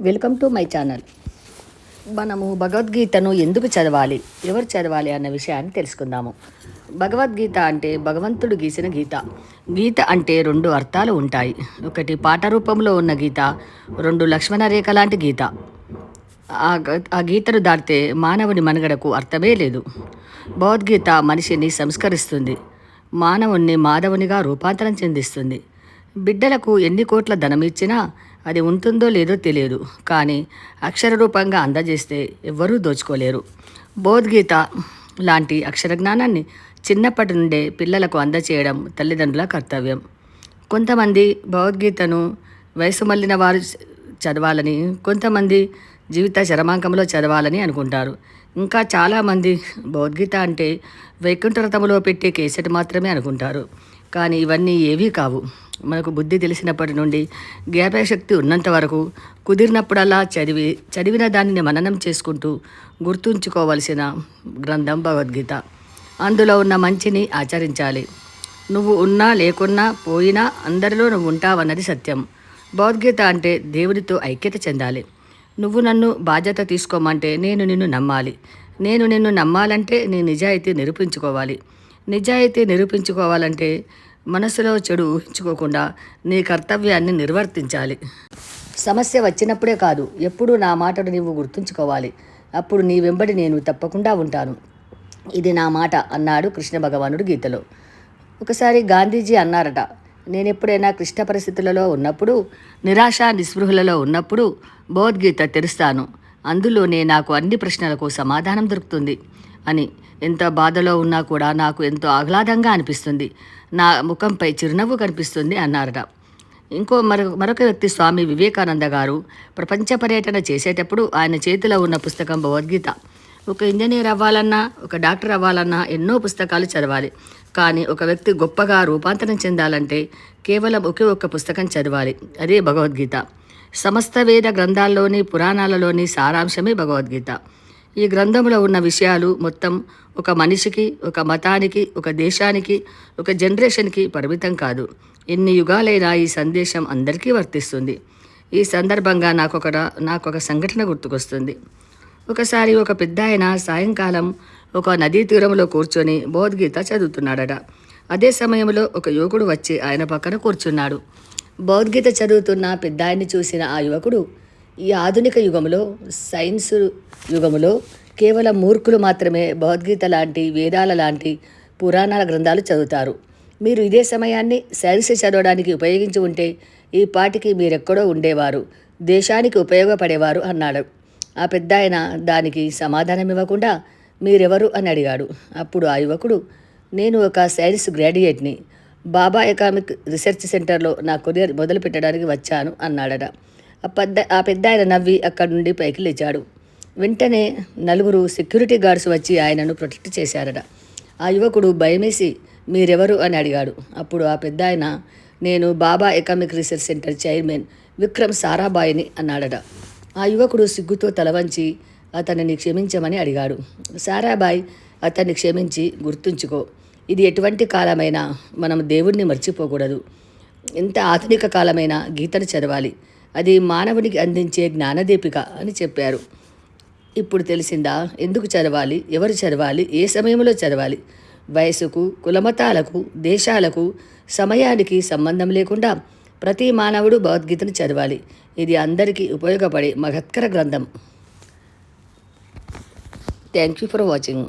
Welcome to my channel. మనము భగవద్గీతను ఎందుకు చదవాలి ఎవరు చదవాలి అన్న విషయాన్ని తెలుసుకుందాము. భగవద్గీత అంటే భగవంతుడు గీసిన గీత. గీత అంటే రెండు అర్థాలు ఉంటాయి. ఒకటి పాట రూపంలో ఉన్న గీత రెండు లక్ష్మణ రేఖ లాంటి గీత. ఆ గ- ఆ గీతను దాటితే మానవుని మనుగడకు అర్థమే లేదు. భగవద్గీత మనిషిని సంస్కరిస్తుంది. మానవుణ్ణి మాధవునిగా రూపాంతరం చెందిస్తుంది. బిడ్డలకు ఎన్ని కోట్ల ధనం ఇచ్చినా అది ఉంటుందో లేదో తెలియదు. కానీ అక్షర రూపంగా అందజేస్తే ఎవ్వరూ దోచుకోలేరు. భగవద్గీత లాంటి అక్షర జ్ఞానాన్ని చిన్నప్పటి నుండే పిల్లలకు అందచేయడం తల్లిదండ్రుల కర్తవ్యం. కొంతమంది భగవద్గీతను వయసు మళ్ళిన వారు చదవాలని కొంతమంది జీవిత చరమాంకంలో చదవాలని అనుకుంటారు. ఇంకా చాలామంది భగవద్గీత అంటే వైకుంఠరథములో పెట్టే కేసెట్ మాత్రమే అనుకుంటారు. కానీ ఇవన్నీ ఏవీ కావు. మనకు బుద్ధి తెలిసినప్పటి నుండి జ్ఞాపకశక్తి ఉన్నంత వరకు కుదిరినప్పుడల్లా చదివి చదివిన దానిని మననం చేసుకుంటూ గుర్తుంచుకోవలసిన గ్రంథం భగవద్గీత. అందులో ఉన్న మంచిని ఆచరించాలి. నువ్వు ఉన్నా లేకున్నా పోయినా అందరిలో నువ్వు ఉంటావన్నది సత్యం. భగవద్గీత అంటే దేవుడితో ఐక్యత చెందాలి. నువ్వు నన్ను బాధ్యత తీసుకోమంటే నేను నిన్ను నమ్మాలి. నేను నిన్ను నమ్మాలంటే నీ నిజాయితీ నిరూపించుకోవాలి. నిజాయితీ నిరూపించుకోవాలంటే మనసులో చెడు ఊహించుకోకుండా నీ కర్తవ్యాన్ని నిర్వర్తించాలి. సమస్య వచ్చినప్పుడే కాదు ఎప్పుడూ నా మాటను నీవు గుర్తుంచుకోవాలి. అప్పుడు నీ వెంబడి నేను తప్పకుండా ఉంటాను. ఇది నా మాట అన్నాడు కృష్ణ భగవానుడు గీతలో. ఒకసారి గాంధీజీ అన్నారట నేను ఎప్పుడైనా క్లిష్ట పరిస్థితులలో ఉన్నప్పుడు నిరాశ నిస్పృహలలో ఉన్నప్పుడు భగవద్గీత తెరుస్తాను. అందులోనే నాకు అన్ని ప్రశ్నలకు సమాధానం దొరుకుతుంది. అని ఎంత బాధలో ఉన్నా కూడా నాకు ఎంతో ఆహ్లాదంగా అనిపిస్తుంది. నా ముఖంపై చిరునవ్వు కనిపిస్తుంది అన్నారట. ఇంకో మరొక మరొక వ్యక్తి స్వామి వివేకానంద గారు ప్రపంచ పర్యటన చేసేటప్పుడు ఆయన చేతిలో ఉన్న పుస్తకం భగవద్గీత. ఒక ఇంజనీర్ అవ్వాలన్నా ఒక డాక్టర్ అవ్వాలన్నా ఎన్నో పుస్తకాలు చదవాలి. కానీ ఒక వ్యక్తి గొప్పగా రూపాంతరం చెందాలంటే కేవలం ఒకే ఒక్క పుస్తకం చదవాలి. అదే భగవద్గీత. సమస్త వేద గ్రంథాల్లోని పురాణాలలోని సారాంశమే భగవద్గీత. ఈ గ్రంథంలో ఉన్న విషయాలు మొత్తం ఒక మనిషికి ఒక మతానికి ఒక దేశానికి ఒక జనరేషన్కి పరిమితం కాదు. ఎన్ని యుగాలైనా ఈ సందేశం అందరికీ వర్తిస్తుంది. ఈ సందర్భంగా నాకు నాకొక నాకు ఒక సంఘటన గుర్తుకొస్తుంది. ఒకసారి ఒక పెద్ద ఆయన సాయంకాలం ఒక నదీ తీరంలో కూర్చొని భగవద్గీత చదువుతున్నాడట. అదే సమయంలో ఒక యువకుడు వచ్చి ఆయన పక్కన కూర్చున్నాడు. భగవద్గీత చదువుతున్న పెద్దాయన్ని చూసిన ఆ యువకుడు ఈ ఆధునిక యుగంలో సైన్స్ యుగంలో కేవలం మూర్ఖులు మాత్రమే భగవద్గీత లాంటి వేదాల లాంటి పురాణాల గ్రంథాలు చదువుతారు. మీరు ఇదే సమయాన్ని సైన్స్ చదవడానికి ఉపయోగించి ఉంటే ఈ పాటికి మీరెక్కడో ఉండేవారు దేశానికి ఉపయోగపడేవారు అన్నాడు. ఆ పెద్ద ఆయన దానికి సమాధానం ఇవ్వకుండా మీరెవరు అని అడిగాడు. అప్పుడు ఆ యువకుడు నేను ఒక సైన్స్ గ్రాడ్యుయేట్ని. బాబా ఎకామిక్ రీసెర్చ్ సెంటర్లో నా కొరియర్ మొదలు పెట్టడానికి వచ్చాను అన్నాడట. ఆ పెద్ద ఆ పెద్ద ఆయన నవ్వి అక్కడి నుండి పైకి లేచాడు. వెంటనే నలుగురు సెక్యూరిటీ గార్డ్స్ వచ్చి ఆయనను ప్రొటెక్ట్ చేశారట. ఆ యువకుడు భయమేసి మీరెవరు? అని అడిగాడు. అప్పుడు ఆ పెద్ద ఆయన నేను Bhabha economic research centre chairman Vikram సారాభాయిని అన్నాడట. ఆ యువకుడు సిగ్గుతో తలవంచి అతనిని క్షమించమని అడిగాడు. సారాభాయ్ అతన్ని క్షమించి గుర్తుంచుకో. ఇది ఎటువంటి కాలమైనా మనం దేవుణ్ణి మర్చిపోకూడదు. ఎంత ఆధునిక కాలమైనా గీతను చదవాలి. అది మానవునికి అందించే జ్ఞానదీపిక అని చెప్పారు. ఇప్పుడు తెలిసిందా? ఎందుకు చదవాలి? ఎవరు చదవాలి? ఏ సమయంలో చదవాలి? వయసుకు కులమతాలకు దేశాలకు సమయానికి సంబంధం లేకుండా ప్రతి మానవుడు భగవద్గీతను చదవాలి. ఇది అందరికీ ఉపయోగపడే మహత్కర గ్రంథం. Thank you for watching